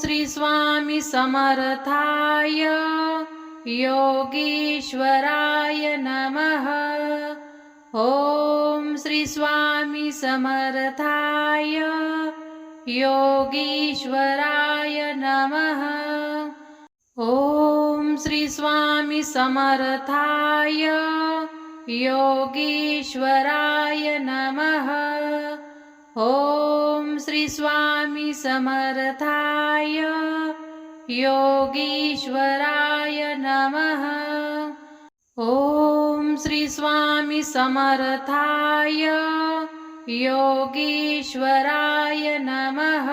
श्री स्वामी समर्थाय योगीश्वराय नमः। ॐ श्री स्वामी समर्थाय योगीश्वराय नमः। ॐ श्री स्वामी समर्थाय योगीश्वराय नमः। ॐ श्री स्वामी समर्थाय योगीश्वराय नमः। ॐ श्री स्वामी समर्थाय योगीश्वराय नमः।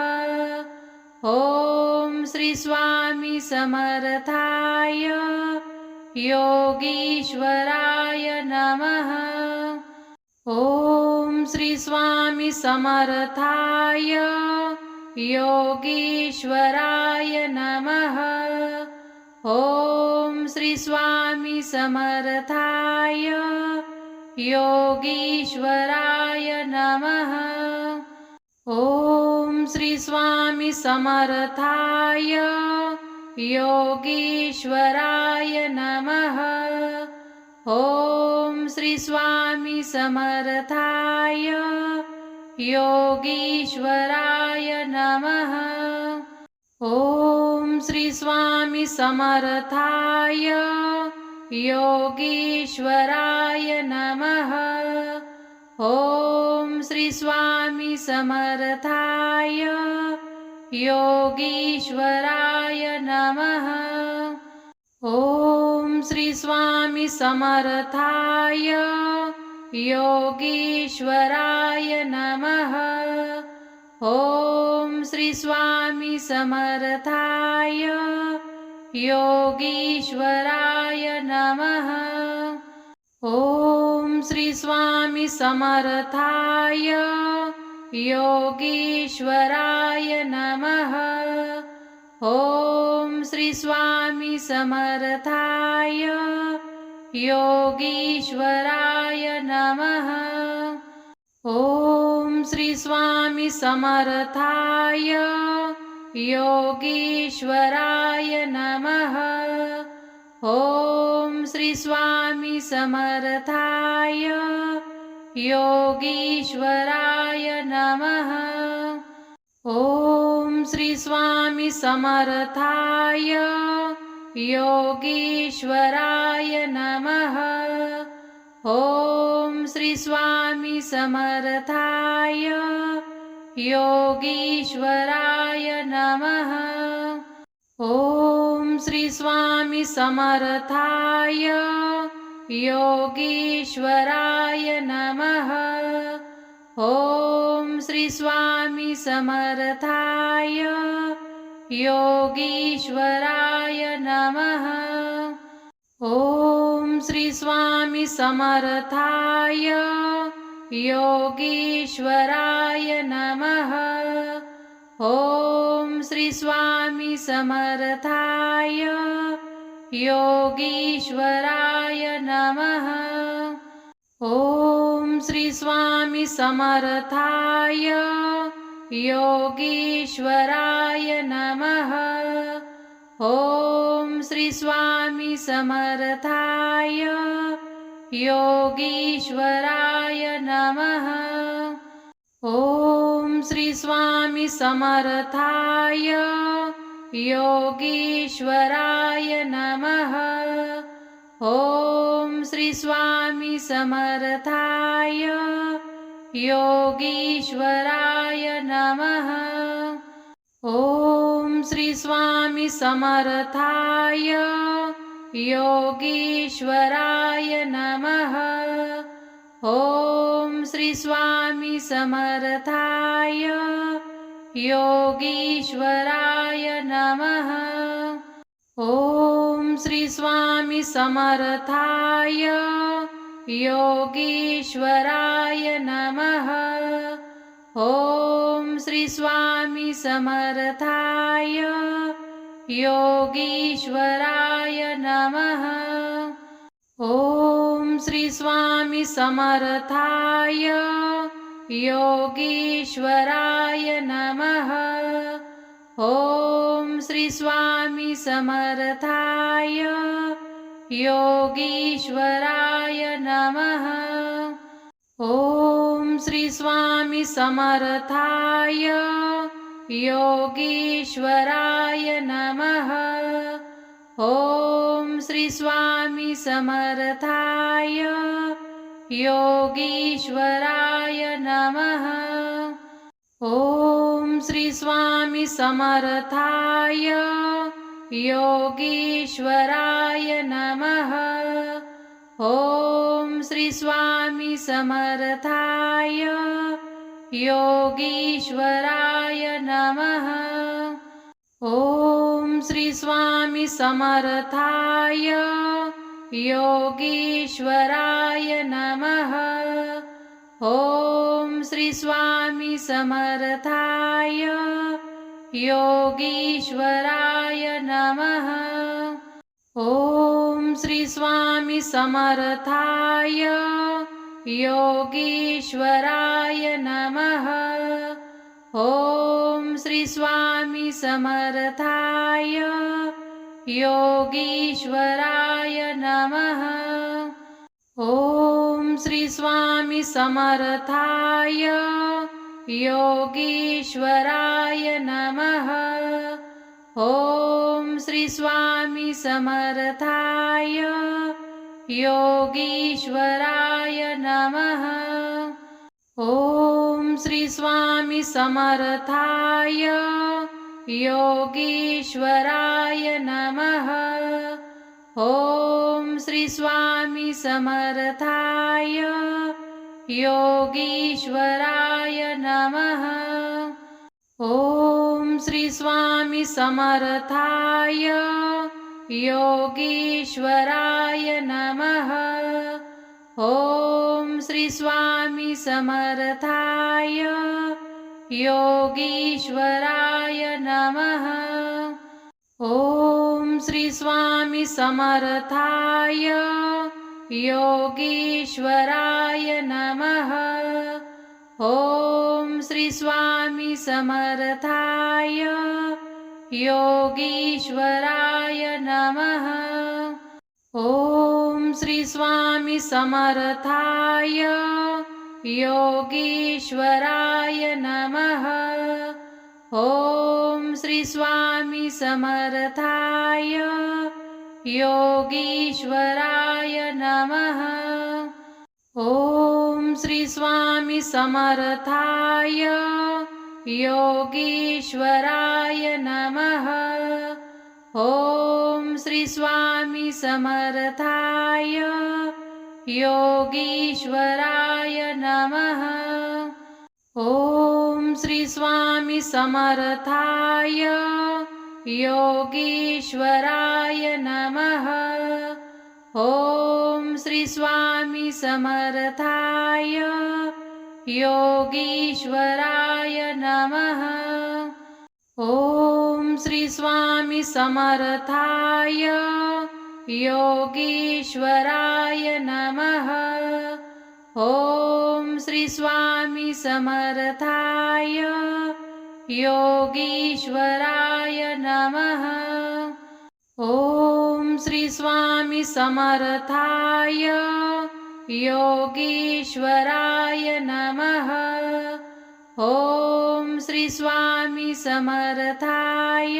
ॐ श्री स्वामी समर्थाय योगीश्वराय नमः। ॐ श्री स्वामी समर्थाय योगीश्वराय नमः। ॐ श्री स्वामी समर्थाय योगीश्वराय नमः। ॐ श्री स्वामी समर्थाय योगीश्वराय नमः ॐ श्री स्वामी समर्थाय योगीश्वराय नमः। ॐ श्री स्वामी समर्थाय योगीश्वराय नमः। श्री स्वामी समर्थाय योगीश्वराय नमः। ॐ श्री स्वामी समर्थाय योगीश्वराय नमः। ॐ श्री समर्थाय योगीश्वराय नमः। ॐ श्री समर्थाय योगीश्वराय नमः ॐ स्वामी समर्थाय योगीश्वराय नमः। ॐ श्री समर्थाय योगीश्वराय नमः। ॐ श्री समर्थाय योगीश्वराय नमः। ॐ श्री स्वामी समर्थाय योगीश्वराय नमः। ॐ श्री स्वामी समर्थाय योगीश्वराय नमः। ॐ श्री स्वामी समर्थाय योगीश्वराय नमः ॐ श्री स्वामी समर्थाय योगीश्वराय नमः। ॐ श्री स्वामी समर्थाय योगीश्वराय नमः। ॐ श्री स्वामी समर्थाय योगीश्वराय नमः। ॐ श्री समर्थाय योगीश्वराय नमः। ॐ श्री स्वामी समर्थाय योगीश्वराय नमः। ॐ श्री स्वामी समर्थाय योगीश्वराय नमः। ॐ श्री स्वामी समर्थाय योगीश्वराय नमः। ॐ श्री स्वामी समर्थाय योगीश्वराय नमः। ॐ श्री स्वामी समर्थाय योगीश्वराय नमः। ॐ श्री स्वामी समर्थाय योगीश्वराय नमः। ॐ श्री स्वामी समर्थाय योगीश्वराय नमः। ॐ श्री स्वामी समर्थाय योगीश्वराय नमः। ॐ श्री स्वामी समर्थाय योगीश्वराय नमः। ॐ श्री स्वामी समर्थाय योगीश्वराय नमः। ॐ श्री स्वामी समर्थाय योगीश्वराय नमः। ॐ श्री स्वामी समर्थाय योगीश्वराय नमः। ॐ श्री स्वामी समर्थाय योगीश्वराय नमः। ॐ श्री स्वामी समर्थाय योगीश्वराय नमः। ॐ श्री स्वामी समर्थाय योगीश्वराय नमः। ॐ श्री स्वामी समर्थाय योगीश्वराय नमः। ॐ श्री स्वामी समर्थाय योगीश्वराय नमः। ॐ श्री स्वामी समर्थाय योगीश्वराय नमः। ॐ श्री स्वामी समर्थाय योगीश्वराय नमः। ॐ श्री स्वामी समर्थाय योगीश्वराय नमः। ॐ श्री स्वामी समर्थाय योगीश्वराय नमः। ॐ श्री स्वामी समर्थाय योगीश्वराय नमः। ॐ श्री स्वामी समर्थाय योगीश्वराय नमः। ॐ श्री स्वामी समर्थाय योगीश्वराय नमः। ॐ श्री स्वामी समर्थाय योगीश्वराय नमः। ॐ श्री स्वामी समर्थाय योगीश्वराय नमः। ॐ श्री स्वामी समर्थाय योगीश्वराय नमः। ॐ श्री स्वामी समर्थाय योगीश्वराय नमः। ॐ श्री स्वामी समर्थाय योगीश्वराय नमः। ॐ श्री स्वामी समर्थाय योगीश्वराय नमः। ॐ श्री स्वामी समर्थाय योगीश्वराय नमः। ॐ श्री स्वामी समर्थाय योगीश्वराय नमः। ॐ श्री स्वामी समर्थाय योगीश्वराय नमः। ॐ श्री स्वामी समर्थाय योगीश्वराय नमः। ॐ श्री स्वामी समर्थाय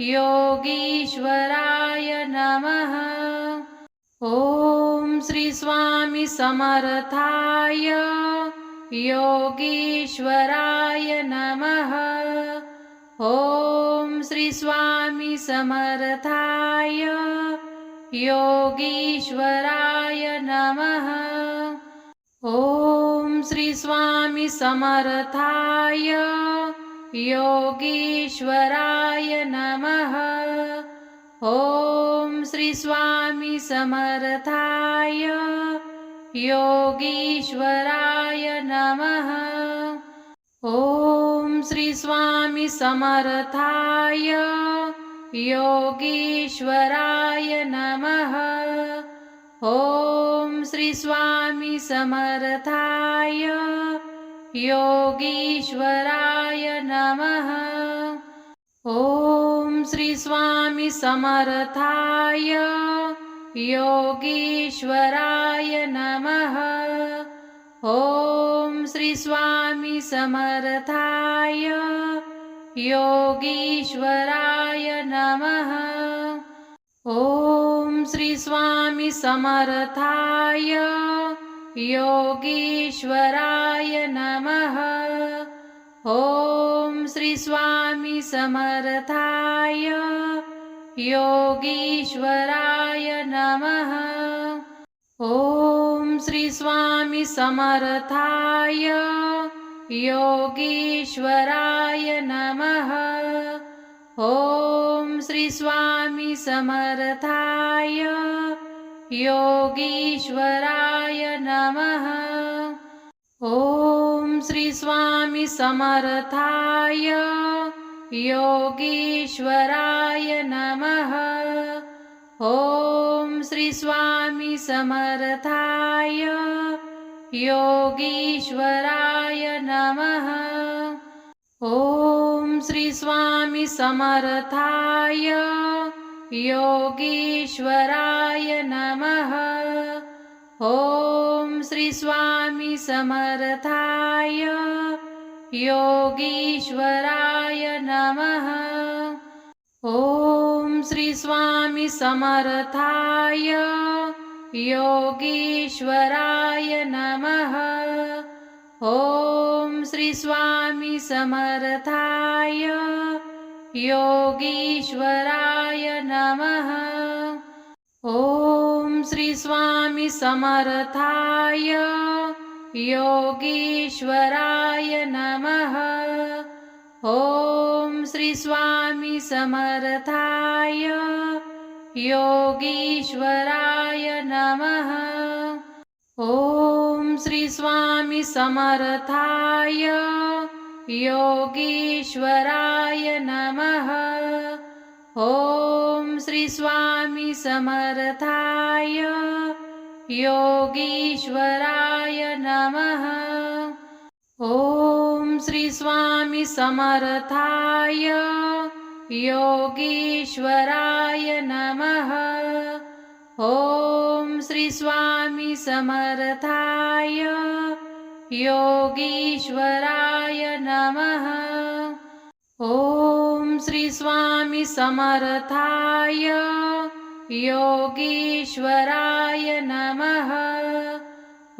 योगीश्वराय नमः। ॐ श्री स्वामी समर्थाय योगीश्वराय नमः। ॐ श्री स्वामी समर्थाय योगीश्वराय नमः। ॐ श्री स्वामी समर्थाय योगीश्वराय नमः ॐ श्री स्वामी समर्थाय योगीश्वराय नमः। ॐ श्री स्वामी समर्थाय योगीश्वराय नमः। ॐ श्री स्वामी समर्थाय योगीश्वराय नमः ॐ श्री स्वामी समर्थाय योगीश्वराय नमः। ॐ श्री स्वामी समर्थाय योगीश्वराय नमः। ॐ श्री स्वामी समर्थाय योगीश्वराय नमः ॐ श्री स्वामी समर्थाय योगीश्वराय नमः। ॐ श्री स्वामी समर्थाय योगीश्वराय नमः। ॐ श्री स्वामी समर्थाय योगीश्वराय नमः। ॐ श्री स्वामी समर्थाय योगीश्वराय नमः। ॐ श्री समर्थाय योगीश्वराय नमः। ॐ श्री समर्थाय योगीश्वराय नमः। ॐ श्री स्वामी समर्थाय. योगीश्वराय नमः. ॐ श्री स्वामी समर्थाय. योगीश्वराय नमः. ॐ श्री स्वामी समर्थाय. योगीश्वराय नमः. ॐ श्री स्वामी समर्थाय योगीश्वराय नमः। ॐ श्री स्वामी समर्थाय योगीश्वराय नमः। ॐ श्री स्वामी समर्थाय योगीश्वराय नमः। ॐ श्री स्वामी समर्थाय. योगीश्वराय नमः. ॐ श्री स्वामी समर्थाय. योगीश्वराय नमः. ॐ श्री स्वामी समर्थाय. योगीश्वराय नमः. ॐ श्री स्वामी समर्थाय योगीश्वराय नमः।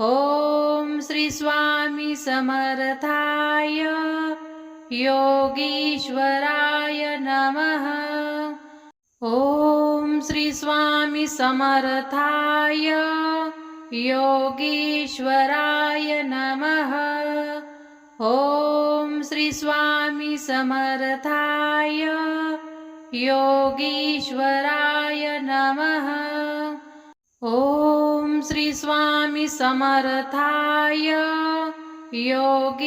ॐ श्री स्वामी समर्थाय योगीश्वराय नमः। ॐ श्री स्वामी समर्थाय योगीश्वराय नमः ॐ श्री स्वामी समर्थाय योगीश्वराय नमः। ॐ श्री स्वामी समर्थाय योगीश्वराय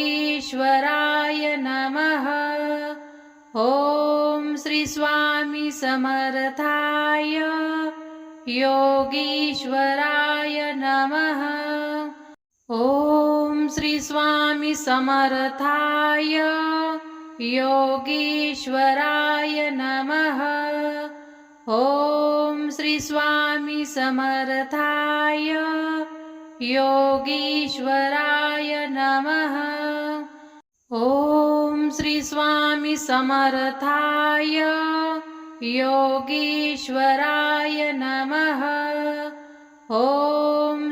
नमः। ॐ श्री स्वामी समर्थाय योगीश्वराय नमः। श्री स्वामी समर्थाय योगीश्वराय नमः। ॐ श्री स्वामी समर्थाय योगीश्वराय नमः। ॐ श्री स्वामी समर्थाय योगीश्वराय नमः। ॐ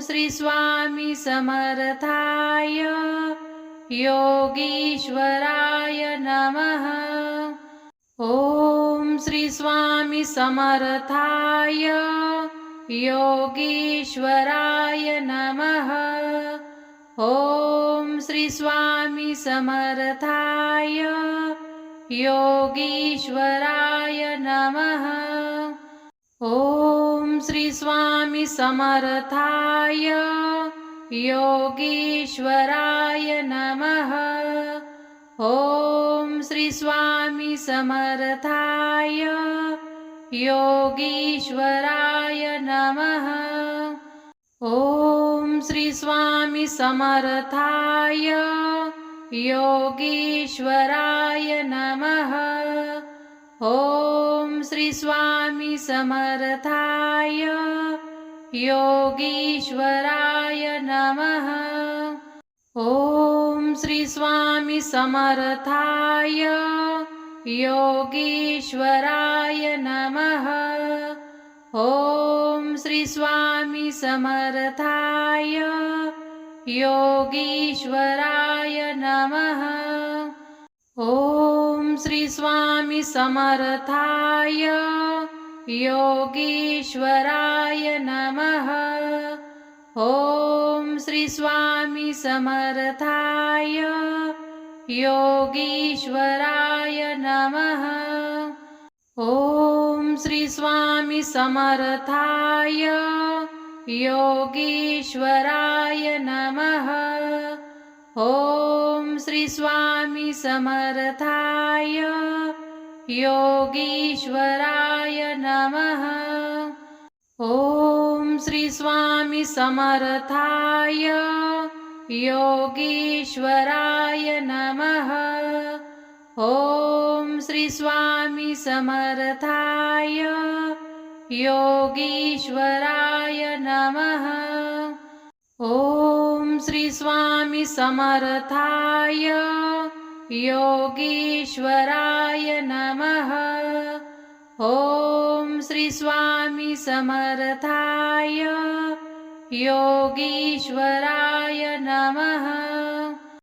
श्री स्वामी समर्थाय. योगीश्वराय नमः. ॐ श्री स्वामी समर्थाय. योगीश्वराय नमः. ॐ श्री स्वामी समर्थाय. योगीश्वराय नमः. ॐ श्री स्वामी समर्थाय. योगीश्वराय नमः. ॐ श्री स्वामी समर्थाय. योगीश्वराय नमः. ॐ श्री स्वामी समर्थाय. योगीश्वराय नमः. ॐ श्री स्वामी समर्थाय. योगीश्वराय नमः. ॐ श्री स्वामी समर्थाय. योगीश्वराय नमः. ॐ श्री स्वामी समर्थाय. योगीश्वराय नमः. ॐ श्री स्वामी समर्थाय योगीश्वराय नमः। ॐ श्री स्वामी समर्थाय योगीश्वराय नमः। ॐ श्री स्वामी समर्थाय योगीश्वराय नमः ॐ श्री स्वामी समर्थाय योगीश्वराय नमः। ॐ श्री स्वामी समर्थाय योगीश्वराय नमः। ॐ श्री स्वामी समर्थाय योगीश्वराय नमः। ॐ श्री स्वामी समर्थाय. योगीश्वराय नमः. ॐ श्री स्वामी समर्थाय. योगीश्वराय नमः.